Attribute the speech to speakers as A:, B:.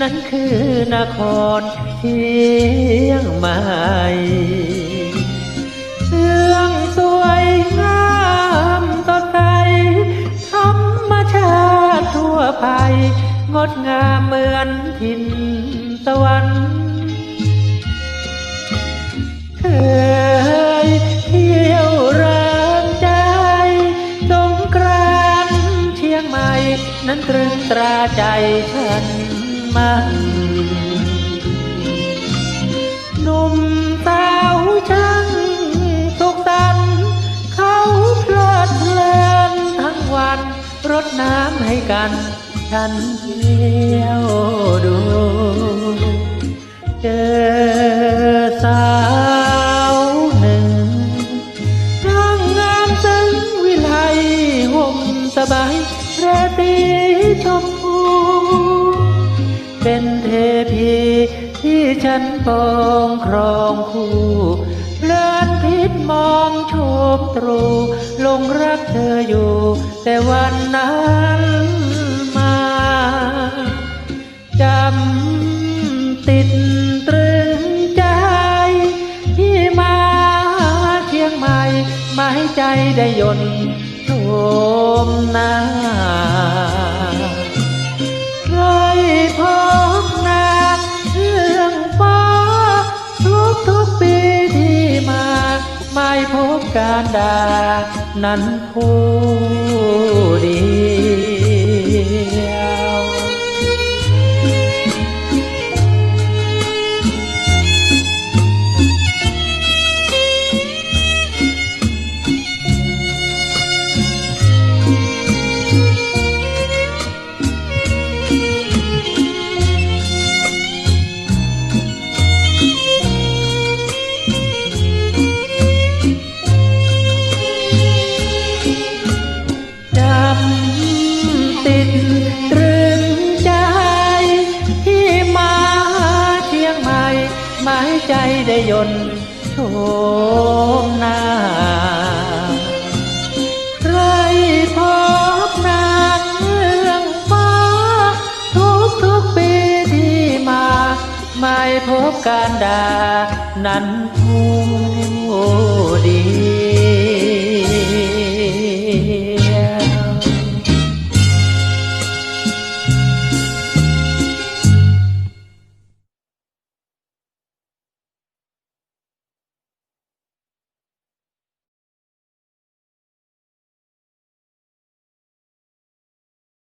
A: นั่นคือนครเชียงใหม่เรื่องสวยงามสดใสธรรมชาติทั่วไป งดงามเหมือนถิ่นสวรรค์ นั้นตรึงตราใจฉันมันหนุ่มสาวช่างสุขสันเขาเพลิดเพลินทั้งวันรดน้ำให้กัน ฉันเที่ยวดู เจอสาวหนึ่งร่างงามซึ้งวิไลห่มสบาย แรตีชมพู เป็นเทพีที่ฉันปองครองคู่เพลินพิษมองโชมตรู ลงรักเธออยู่ แต่วันนั้นมาจำติดตรึงใจที่มาเชียงใหม่ไม่ใจได้ยนต์ มหน้าใครพบหน้าเรื่องฟ้า ทุกทุกปีที่มา ไม่พบการด่านั้นผู้ดี ใจได้ยนโฉมหน้า ใครพบนางเรื่องฟ้า ทุกทุกปีที่มา ไม่พบการดา นั้นทู